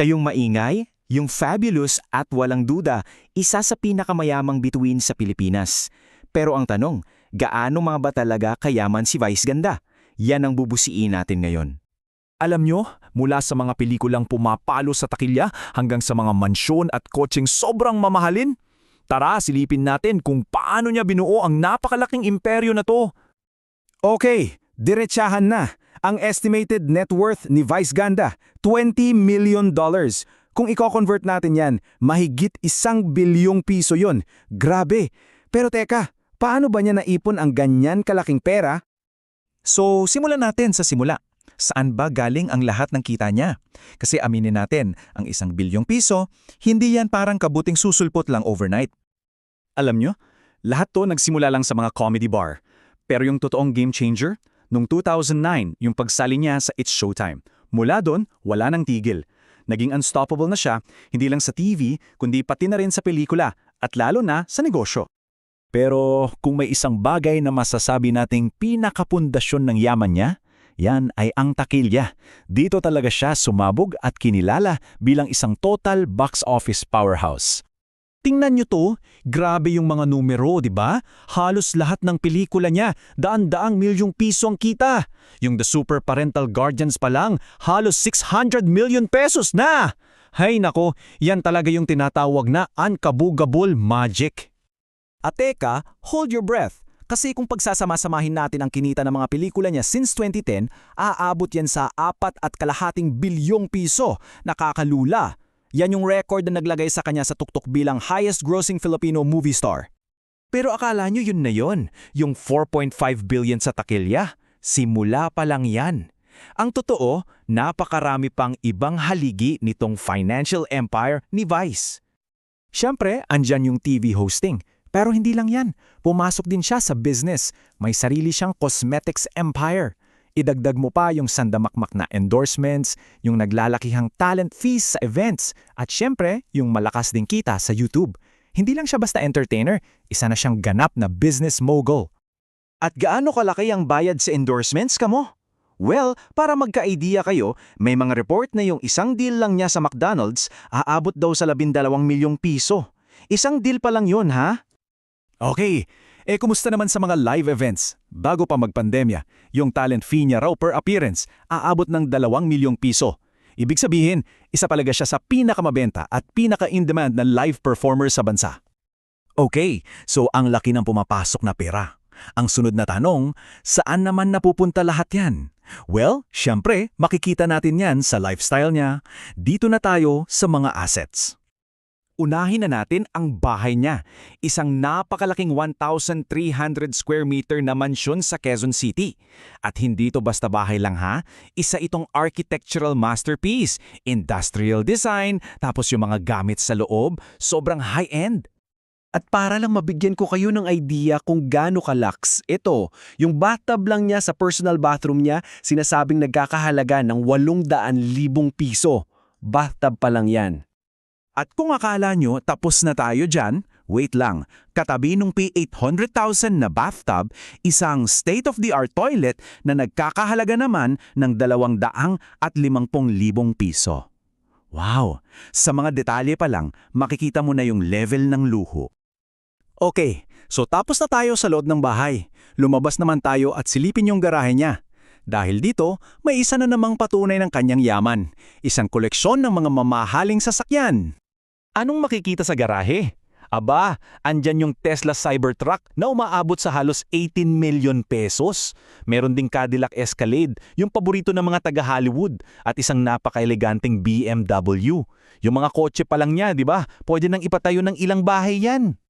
Siya yung maingay, yung fabulous at walang duda, isa sa pinakamayamang bituin sa Pilipinas. Pero ang tanong, gaano mga ba talaga kayaman si Vice Ganda? Yan ang bubusiin natin ngayon. Alam nyo, mula sa mga pelikulang pumapalo sa takilya hanggang sa mga mansyon at kotseng sobrang mamahalin, tara silipin natin kung paano niya binuo ang napakalaking imperyo na to. Okay, diretsahan na. Ang estimated net worth ni Vice Ganda, 20 million dollars. Kung i-convert natin yan, mahigit isang bilyong piso yon. Grabe. Pero teka, paano ba niya naipon ang ganyan kalaking pera? So, simulan natin sa simula. Saan ba galing ang lahat ng kita niya? Kasi aminin natin, ang isang bilyong piso, hindi yan parang kabuting susulpot lang overnight. Alam nyo, lahat to nagsimula lang sa mga comedy bar. Pero yung totoong game changer, nung 2009, yung pagsali niya sa It's Showtime. Mula doon, wala nang tigil. Naging unstoppable na siya, hindi lang sa TV, kundi pati na rin sa pelikula, at lalo na sa negosyo. Pero kung may isang bagay na masasabi nating pinakapundasyon ng yaman niya, yan ay ang takilya. Dito talaga siya sumabog at kinilala bilang isang total box office powerhouse. Tingnan nyo to, grabe yung mga numero, di ba? Halos lahat ng pelikula niya, daan-daang milyong piso ang kita. Yung The Super Parental Guardians pa lang, halos 600 million pesos na! Hay nako, yan talaga yung tinatawag na unkabugable magic. At teka, hold your breath. Kasi kung pagsasama-samahin natin ang kinita ng mga pelikula niya since 2010, aabot yan sa apat at kalahating bilyong piso. Nakakalula. Yan yung record na naglagay sa kanya sa tuktok bilang highest-grossing Filipino movie star. Pero akala nyo yun na yun, yung 4.5 billion sa takilya. Simula pa lang yan. Ang totoo, napakarami pang ibang haligi nitong financial empire ni Vice. Siyempre, andyan yung TV hosting. Pero hindi lang yan. Pumasok din siya sa business. May sarili siyang cosmetics empire. Idagdag mo pa yung sandamakmak na endorsements, yung naglalakihang talent fees sa events, at syempre, yung malakas din kita sa YouTube. Hindi lang siya basta entertainer, isa na siyang ganap na business mogul. At gaano kalaki ang bayad sa endorsements kamo? Well, para magka-idea kayo, may mga report na yung isang deal lang niya sa McDonald's aabot daw sa 12 milyong piso. Isang deal pa lang yun, ha? Okay, eh kumusta naman sa mga live events? Bago pa magpandemya, yung talent fee niya raw per appearance aabot ng 2 milyong piso. Ibig sabihin, isa palaga siya sa pinakamabenta at pinaka-in-demand na live performer sa bansa. Okay, so ang laki ng pumapasok na pera. Ang sunod na tanong, saan naman napupunta lahat yan? Well, syempre, makikita natin yan sa lifestyle niya. Dito na tayo sa mga assets. Unahin na natin ang bahay niya, isang napakalaking 1,300 square meter na mansyon sa Quezon City. At hindi ito basta bahay lang ha, isa itong architectural masterpiece, industrial design, tapos yung mga gamit sa loob, sobrang high-end. At para lang mabigyan ko kayo ng idea kung gaano kalaks, ito, yung bathtub lang niya sa personal bathroom niya, sinasabing nagkakahalaga ng 800,000 piso. Bathtub pa lang yan. At kung akala nyo tapos na tayo dyan, wait lang, katabi nung P800,000 na bathtub, isang state-of-the-art toilet na nagkakahalaga naman ng 200 at 50,000 piso. Wow! Sa mga detalye pa lang, makikita mo na yung level ng luho. Okay, so tapos na tayo sa loob ng bahay. Lumabas naman tayo at silipin yung garahe niya. Dahil dito, may isa na namang patunay ng kanyang yaman. Isang koleksyon ng mga mamahaling sasakyan. Anong makikita sa garahe? Aba, andyan yung Tesla Cybertruck na umaabot sa halos 18 million pesos. Meron ding Cadillac Escalade, yung paborito ng mga taga-Hollywood, at isang napaka-eleganteng BMW. Yung mga kotse pa lang niya, di ba? Pwede nang ipatayo ng ilang bahay yan.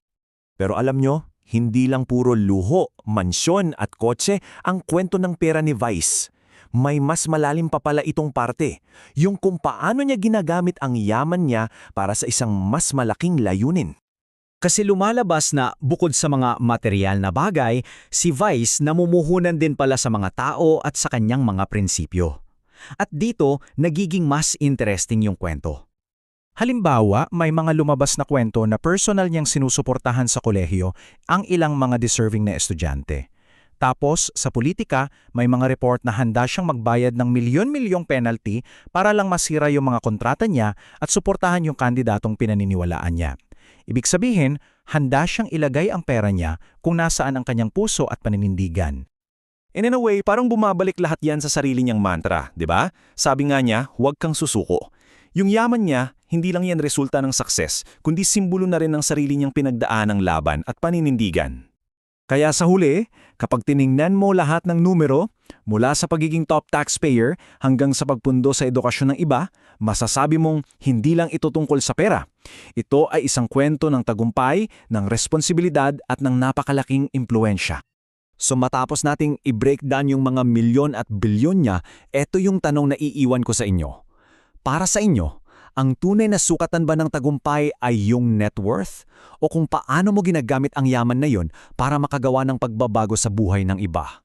Pero alam nyo, hindi lang puro luho, mansyon at kotse ang kwento ng pera ni Vice. May mas malalim pa pala itong parte, yung kung paano niya ginagamit ang yaman niya para sa isang mas malaking layunin. Kasi lumalabas na bukod sa mga material na bagay, si Vice namumuhunan din pala sa mga tao at sa kanyang mga prinsipyo. At dito, nagiging mas interesting yung kwento. Halimbawa, may mga lumabas na kwento na personal niyang sinusuportahan sa kolehiyo ang ilang mga deserving na estudyante. Tapos, sa politika, may mga report na handa siyang magbayad ng milyon-milyong penalty para lang masira yung mga kontrata niya at suportahan yung kandidatong pinaniniwalaan niya. Ibig sabihin, handa siyang ilagay ang pera niya kung nasaan ang kanyang puso at paninindigan. And in a way, parang bumabalik lahat yan sa sarili niyang mantra, di ba? Sabi nga niya, huwag kang susuko. Yung yaman niya, hindi lang yan resulta ng success, kundi simbolo na rin ng sarili niyang pinagdaan ng laban at paninindigan. Kaya sa huli, kapag tiningnan mo lahat ng numero, mula sa pagiging top taxpayer hanggang sa pagpundo sa edukasyon ng iba, masasabi mong hindi lang ito tungkol sa pera. Ito ay isang kwento ng tagumpay, ng responsibilidad at ng napakalaking impluensya. So matapos nating i-breakdown yung mga milyon at bilyon niya, eto yung tanong na iiwan ko sa inyo. Para sa inyo, ang tunay na sukatan ba ng tagumpay ay yung net worth? O kung paano mo ginagamit ang yaman na yon para makagawa ng pagbabago sa buhay ng iba?